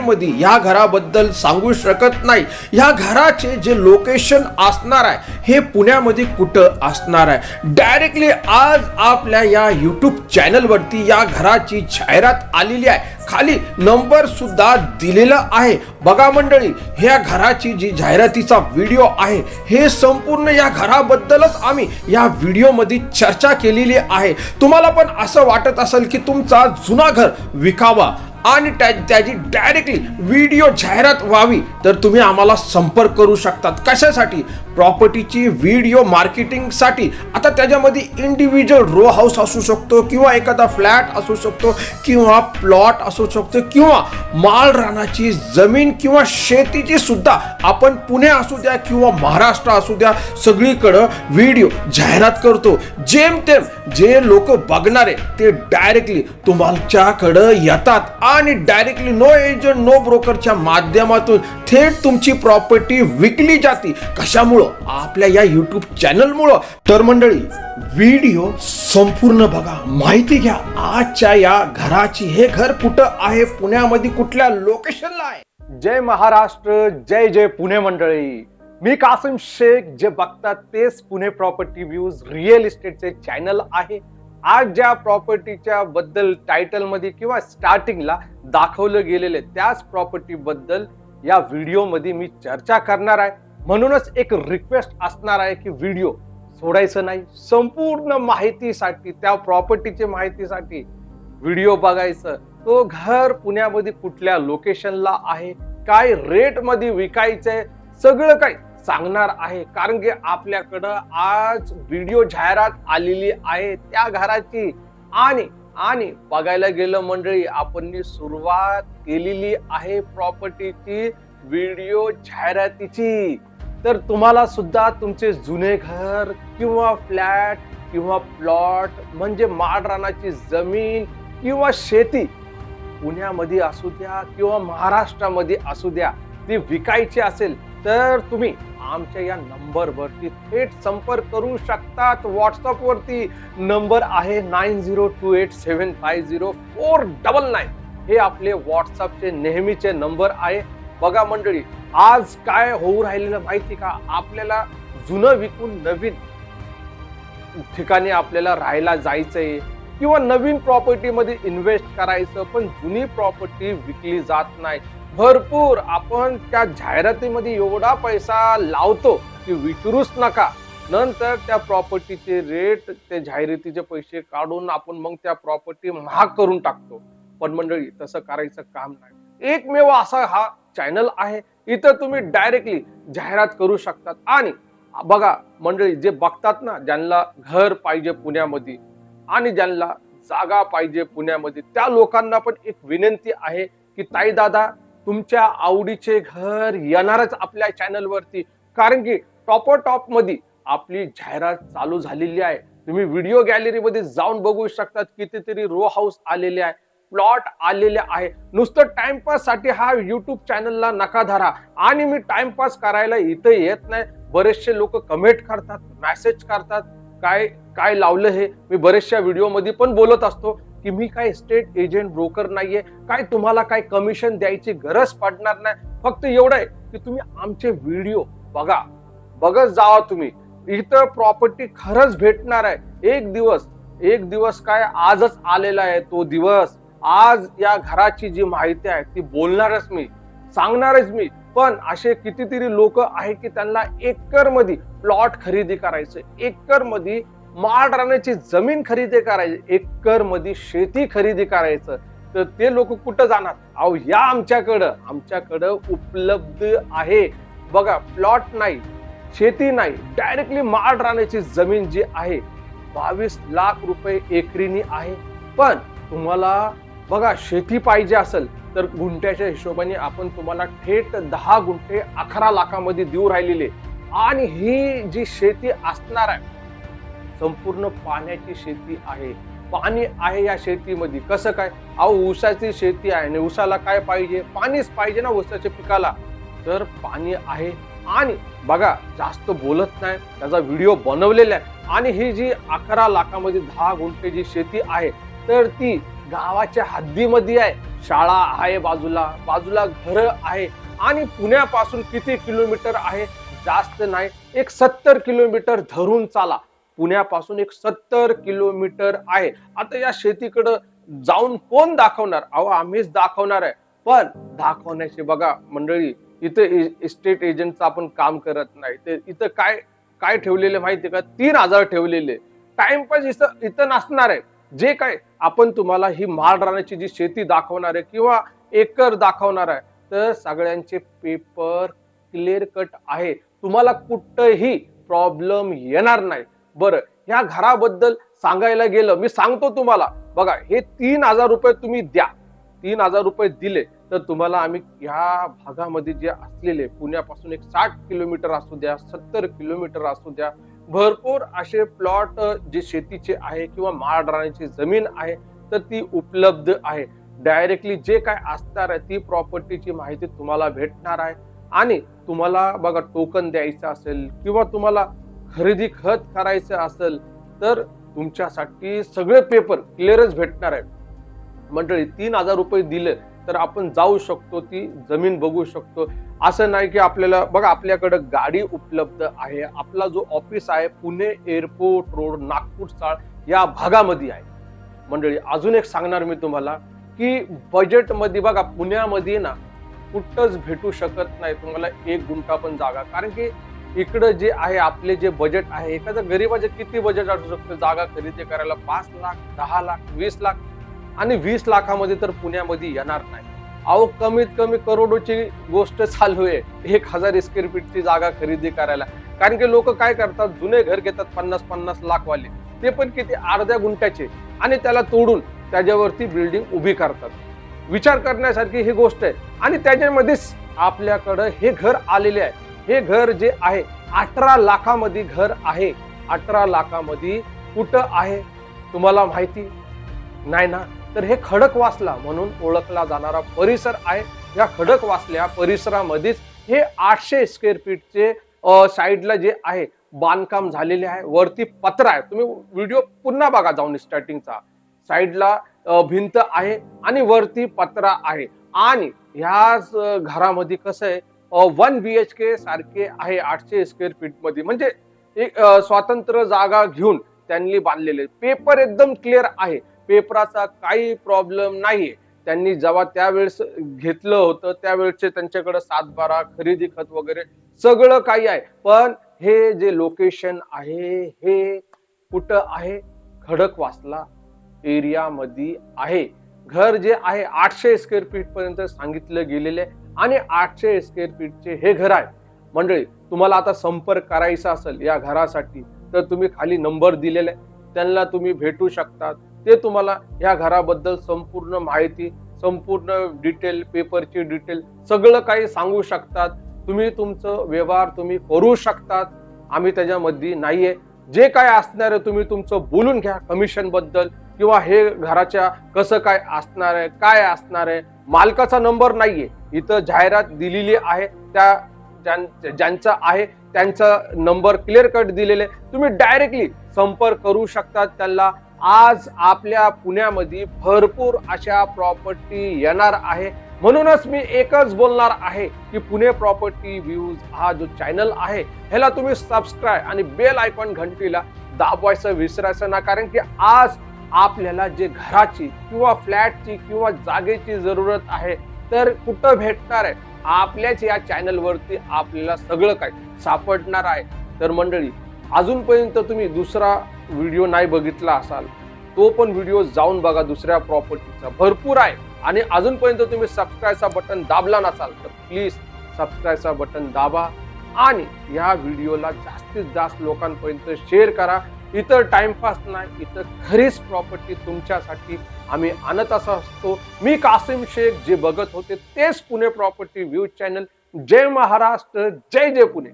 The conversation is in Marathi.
मध्ये या घराबद्दल सांगू शकत नाही. या घराचे जे लोकेशन असणार आहे हे पुण्यामध्ये कुठं असणार आहे? डायरेक्टली आज आपल्या या यूट्यूब चॅनलवरती या घराची जाहिरात आलेली आहे. खाली नंबर सुद्धा दिलेला आहे. बघा मंडळी ह्या घराची जी जाहिरातीचा व्हिडिओ आहे हे संपूर्ण या घराबद्दलच आम्ही या व्हिडिओमध्ये चर्चा केलेली आहे. तुम्हाला पण असं वाटत असेल की तुमचा जुना घर विकावा. आणि त्या त्याची डायरेक्टली व्हिडिओ जाहिरात व्हावी. तर तुम्ही आम्हाला संपर्क करू शकतात. कशासाठी? प्रॉपर्टीची व्हिडिओ मार्केटिंगसाठी आता त्याच्यामध्ये इंडिव्हिज्युअल रो हाऊस असू शकतो किंवा एखादा फ्लॅट असू शकतो किंवा प्लॉट असू शकतो किंवा मालरानाची जमीन किंवा शेतीची सुद्धा आपण पुणे असू द्या किंवा महाराष्ट्र असू द्या सगळीकडं व्हिडिओ जाहिरात करतो. जेमतेम जे लोक बघणारे ते डायरेक्टली तुमच्याकडं येतात. आणि डायरेक्टली नो एजंट नो ब्रोकरच्या माध्यमातून थेट तुमची प्रॉपर्टी विकली जाते. कशामुळं? आपल्या या यूट्यूब चॅनलमुळं तर मंडळी व्हिडिओ संपूर्ण बघा. माहिती घ्या. आजच्या या घराची हे घर कुठं आहे? पुण्यामध्ये कुठल्या लोकेशनला आहे? जय महाराष्ट्र जय जय पुणे मंडळी. मी कासिम शेख जे बघतात तेच पुणे प्रॉपर्टी व्ह्यूज रिअल इस्टेटचे चॅनल आहे. आज ज्या प्रॉपर्टीच्या बद्दल टायटलमध्ये किंवा स्टार्टिंगला दाखवलं गेलेले त्याच प्रॉपर्टीबद्दल या व्हिडिओमध्ये मी चर्चा करणार आहे. म्हणूनच एक रिक्वेस्ट असणार आहे की व्हिडिओ सोडायचं नाही. संपूर्ण माहितीसाठी त्या प्रॉपर्टीच्या माहितीसाठी व्हिडिओ बघायचं. तो घर पुण्यामध्ये कुठल्या लोकेशनला आहे? काय रेटमध्ये विकायचं आहे सगळं काही सांगणार आहे. कारण की आपल्याकडं आज व्हिडिओ जाहिरात आलेली आहे त्या घराची. आणि आणि बघायला गेलं मंडळी आपण सुरुवात केलेली आहे प्रॉपर्टीची व्हिडिओ जाहिरातीची. तर तुम्हाला सुद्धा तुमचे जुने घर किंवा फ्लॅट किंवा प्लॉट म्हणजे माळरानाची जमीन किंवा शेती पुण्यामध्ये असू द्या किंवा महाराष्ट्रामध्ये असू द्या ती विकायची असेल तर तुम्ही आमच्या या नंबरवरती थेट संपर्क करू शकतात. व्हॉट्सअपवरती नंबर आहे nine zero two eight seven five zero four double nine हे आपले व्हॉट्सअपचे नेहमीचे नंबर आहे. बघा मंडळी आज काय होऊ राहिलेलं माहिती का? आपल्याला जुनं विकून नवीन ठिकाणी आपल्याला राहायला जायचंय किंवा नवीन प्रॉपर्टीमध्ये इन्व्हेस्ट करायचं पण जुनी प्रॉपर्टी विकली जात नाही. भरपूर आपण त्या जाहिरातीमध्ये एवढा पैसा लावतो की विचारूच नका. नंतर त्या प्रॉपर्टीचे रेट ते जाहिरातीचे पैसे काढून आपण मग त्या प्रॉपर्टी महाग करून टाकतो. पण मंडळी तसं करायचं काम नाही. एकमेव असा हा चॅनल आहे. इथं तुम्ही डायरेक्टली जाहिरात करू शकतात. आणि बघा मंडळी जे बघतात ना ज्यांना घर पाहिजे पुण्यामध्ये आणि ज्यांना जागा पाहिजे पुण्यामध्ये त्या लोकांना पण एक विनंती आहे की ताई दादा तुमच्या आवडीचे घर येणारच आपल्या चॅनलवरती कारण की टॉप टॉपमध्ये आपली जाहिरात चालू झालेली आहे. तुम्ही व्हिडिओ गॅलरीमध्ये जाऊन बघू शकतात कितीतरी रो हाऊस आलेले आहे. प्लॉट आलेले आहे. नुसतं टाइमपाससाठी हा युट्यूब चॅनलला नका धरा. आणि मी टाइमपास करायला इथं येत नाही. बरेचसे लोक कमेंट करतात मेसेज करतात. काय काय लावलं हे? मी बरेचशा व्हिडिओमध्ये पण बोलत असतो. की मी काय स्टेट एजंट ब्रोकर नाहीये काय तुम्हाला काय कमिशन द्यायची गरज पडणार नाही. फक्त एवढं आहे की तुम्ही आमचे व्हिडिओ बघा. बघत जावा तुम्ही. इथं प्रॉपर्टी खरंच भेटणार आहे. एक दिवस एक दिवस काय आजच आलेला आहे तो दिवस. आज या घराची जी माहिती आहे ती बोलणारच मी सांगणारच मी. पण असे कितीतरी लोक आहे की त्यांना एकरमध्ये प्लॉट खरेदी करायचं एकरमध्ये माळराण्याची जमीन खरेदी करायची एकरमध्ये शेती खरेदी करायचं तर ते लोक कुठं जाणार? अहो या आमच्याकडं. आमच्याकडं उपलब्ध आहे. बघा प्लॉट नाही शेती नाही डायरेक्टली माळ राहण्याची जमीन जी आहे बावीस लाख रुपये एकरीनी आहे. पण तुम्हाला बघा शेती पाहिजे असेल तर गुंठ्याच्या हिशोबाने आपण तुम्हाला थेट दहा गुंठे अकरा लाखामध्ये देऊ राहिलेले. आणि ही जी शेती असणार आहे संपूर्ण पाण्याची शेती आहे. पाणी आहे या शेतीमध्ये. कसं काय? अहो ऊसाची शेती आहे आणि ऊसाला काय पाहिजे? पाणीच पाहिजे ना ऊसाच्या पिकाला. तर पाणी आहे आणि बघा जास्त बोलत नाही. त्याचा व्हिडिओ बनवलेला आहे. आणि ही जी अकरा लाखामध्ये दहा गुंठे जी शेती आहे तर ती गावाच्या हद्दीमध्ये आहे. शाळा आहे बाजूला. बाजूला घर आहे. आणि पुण्यापासून किती किलोमीटर आहे? जास्त नाही. एक सत्तर किलोमीटर धरून चाला. पुण्यापासून एक सत्तर किलोमीटर आहे. आता या शेतीकडं जाऊन कोण दाखवणार? अहो आम्हीच दाखवणार आहे. पण दाखवण्याचे बघा मंडळी इथं इस्टेट एजंटचं आपण काम करत नाही. ते इथं काय काय ठेवलेले माहिती का? तीन हजार ठेवलेले. टाइमपास इथं इथं नसणार आहे. जे काय आपण तुम्हाला ही माळ राहण्याची जी शेती दाखवणार आहे किंवा एकर दाखवणार आहे तर सगळ्यांचे पेपर क्लिअर कट आहे. तुम्हाला कुठंही प्रॉब्लेम येणार नाही. बरं ह्या घराबद्दल सांगायला गेलं मी सांगतो तुम्हाला. बघा हे तीन हजार रुपये तुम्ही द्या. तीन हजार रुपये दिले तर तुम्हाला आम्ही ह्या भागामध्ये जे असलेले पुण्यापासून एक साठ किलोमीटर असू द्या सत्तर किलोमीटर असू द्या भरपूर असे प्लॉट जे शेतीचे आहे किंवा माळराण्याची जमीन आहे तर ती उपलब्ध आहे. डायरेक्टली जे काय असणार आहे ती प्रॉपर्टीची माहिती तुम्हाला भेटणार आहे. आणि तुम्हाला बघा टोकन द्यायचं असेल किंवा तुम्हाला खरेदी खत करायचं असेल तर तुमच्यासाठी सगळे पेपर क्लिअरच भेटणार आहे मंडळी तीन हजार रुपये दिले तर आपण जाऊ शकतो ती जमीन बघू शकतो. असं नाही की आपल्याला बघा आपल्याकडं गाडी उपलब्ध आहे. आपला जो ऑफिस आहे पुणे एअरपोर्ट रोड नागपूर चाळ या भागामध्ये आहे. मंडळी अजून एक सांगणार मी तुम्हाला की बजेटमध्ये बघा पुण्यामध्ये ना कुठंच भेटू शकत नाही. तुम्हाला एक गुंठा पण जागा. कारण की इकडं जे आहे आपले जे बजेट आहे एखाद्या गरीबाचे किती बजेट असू शकतं जागा खरेदी करायला पाच लाख दहा लाख वीस लाख आणि वीस लाखामध्ये तर पुण्यामध्ये येणार नाही. अहो कमीत कमी करोडोची गोष्ट चालू आहे एक हजार स्क्वेअर फीटची जागा खरेदी करायला. कारण की लोक काय करतात? जुने घर घेतात पन्नास पन्नास लाख वाले ते पण किती? अर्ध्या गुंठ्याचे. आणि त्याला तोडून त्याच्यावरती बिल्डिंग उभी करतात. विचार करण्यासारखी ही गोष्ट आहे. आणि त्याच्यामध्येच आपल्याकडं हे घर आलेले आहे. हे घर जे आहे अठरा लाखामध्ये घर आहे. अठरा लाखामध्ये कुठं आहे? तुम्हाला माहिती? नाही ना? तर हे खडकवासला म्हणून ओळखला जाणारा परिसर आहे. या खडकवासल्या परिसरामध्येच हे आठशे स्क्वेअर फीटचे साईडला जे आहे बांधकाम झालेले आहे. वरती पत्र आहे. तुम्ही व्हिडिओ पुन्हा बघा जाऊन स्टार्टिंगचा साईडला भिंत आहे आणि वरती पत्रा आहे. आणि ह्याच घरामध्ये कसं आहे? वन बी एच के सारखे आहे आठशे स्क्वेअर फीटमध्ये. म्हणजे एक स्वातंत्र्य स्वतंत्र जागा घेऊन त्यांनी बांधलेले. पेपर एकदम क्लिअर आहे. पेपराचा काही प्रॉब्लेम नाहीये. त्यांनी जेव्हा त्यावेळेस घेतलं होतं त्यावेळेसचे त्यांच्याकडे सातबारा खरेदी खत वगैरे सगळं काही आहे. पण हे जे लोकेशन आहे हे कुठं आहे? खडकवासला एरियामध्ये आहे. घर जे आहे आठशे स्क्वेअर फीट पर्यंत सांगितलं गेलेले आहे. आणि आठशे स्क्वेअर फीटचे हे घर आहे. मंडळी तुम्हाला आता संपर्क करायचा असेल या घरासाठी तर तुम्ही खाली नंबर दिलेला आहे त्यांना तुम्ही भेटू शकतात. ते तुम्हाला या घराबद्दल संपूर्ण माहिती संपूर्ण डिटेल पेपरची डिटेल सगळं काही सांगू शकतात. तुम्ही तुमचं व्यवहार तुम्ही करू शकतात. आम्ही त्याच्यामध्ये नाहीये. जे काय असणार आहे तुम्ही तुमचं बोलून घ्या कमिशनबद्दल किंवा हे घराच्या कसं काय असणार आहे काय असणार आहे. मालकाचा नंबर नाहीये. इथं जाहिरात दिलेली आहे. त्या ज्यां- ज्यांचा आहे त्यांचा नंबर क्लिअर कट दिलेले. तुम्ही डायरेक्टली संपर्क करू शकतात. त्यांना आज आपल्या पुण्यामध्ये भरपूर अशा प्रॉपर्टी येणार आहे. म्हणूनच मी एकच बोलणार आहे की पुणे प्रॉपर्टी व्ह्यूज हा जो चॅनल आहे ह्याला तुम्ही सबस्क्राईब आणि बेल आयकॉन घंटीला दाबवायचं विसरायचं ना. कारण की आज आपल्याला जे घराची किंवा फ्लॅटची किंवा जागेची जरूरत आहे तर कुठं भेटणार आहे? आपल्याच या चॅनलवरती आपल्याला सगळं काही सापडणार आहे. तर मंडळी अजूनपर्यंत तुम्ही दुसरा व्हिडिओ नाही बघितला असाल तो पण व्हिडिओ जाऊन बघा दुसऱ्या प्रॉपर्टीचा. भरपूर आहे. आणि अजूनपर्यंत तुम्ही सबस्क्राईबचा बटन दाबला नसाल तर प्लीज सबस्क्राईबचा बटन दाबा. आणि या व्हिडिओला जास्तीत जास्त लोकांपर्यंत शेअर करा. इतर टाइमपास नाही इतर खरीच प्रॉपर्टी तुमच्यासाठी आम्ही आणत असा असतो. मी कासिम शेख जे बघत होते तेच पुणे प्रॉपर्टी व्ह्यू चॅनल जय महाराष्ट्र जय जय पुणे.